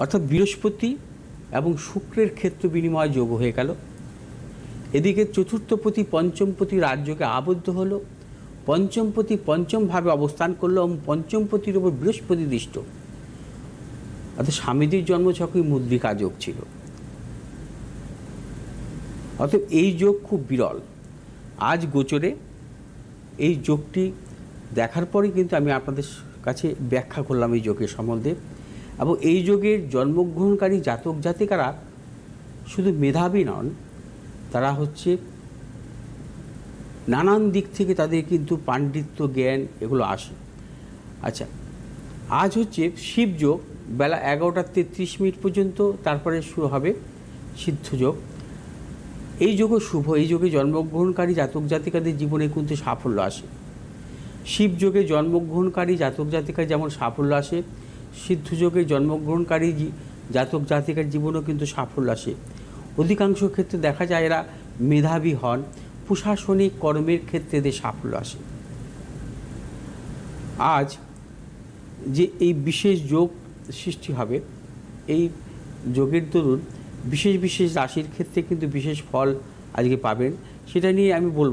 অর্থাৎ বৃহস্পতি এবং শুক্রের ক্ষেত্র বিনিময় যোগ হয়ে গেল। এদিকে চতুর্থপতি পঞ্চমপতি রাজ্যকে আবদ্ধ হলো, পঞ্চমপতি পঞ্চমভাবে অবস্থান করল এবং পঞ্চমপতির উপর বৃহস্পতি দৃষ্ট। অর্থাৎ স্বামীজির জন্মছকই মুদ্রিকা যোগ ছিল। অতএব এই যোগ খুব বিরল। আজ গোচরে এই যোগটি দেখার পরে কিন্তু আমি আপনাদের কাছে ব্যাখ্যা করলাম এই যোগের সম্বন্ধে। এবং এই যোগের জন্মগ্রহণকারী জাতক জাতিকারা শুধু মেধাবী নন, তারা হচ্ছে নানান দিক থেকে তাদের কিন্তু পাণ্ডিত্য, জ্ঞান এগুলো আসে। আচ্ছা আজ হচ্ছে শিবযোগ বেলা এগারোটা তেত্রিশ মিনিট পর্যন্ত, তারপরে শুরু হবে সিদ্ধযোগ এই যোগও শুভ, এই যোগে জন্মগ্রহণকারী জাতক জাতিকাদের জীবনে কিন্তু সাফল্য আসে। শিবযোগে জন্মগ্রহণকারী জাতক জাতিকার যেমন সাফল্য আসে সিদ্ধযোগে জন্মগ্রহণকারী জাতক জাতিকার জীবনেও কিন্তু সাফল্য আসে। অধিকাংশ ক্ষেত্রে দেখা যায় এরা মেধাবী হন, প্রশাসনিক কর্মের ক্ষেত্রে এদের সাফল্য আসে। আজ যে এই বিশেষ যোগ সৃষ্টি হবে, এই যোগের দরুন বিশেষ বিশেষ রাশির ক্ষেত্রে কিন্তু বিশেষ ফল আজকে পাবেন, সেটা নিয়ে আমি বলব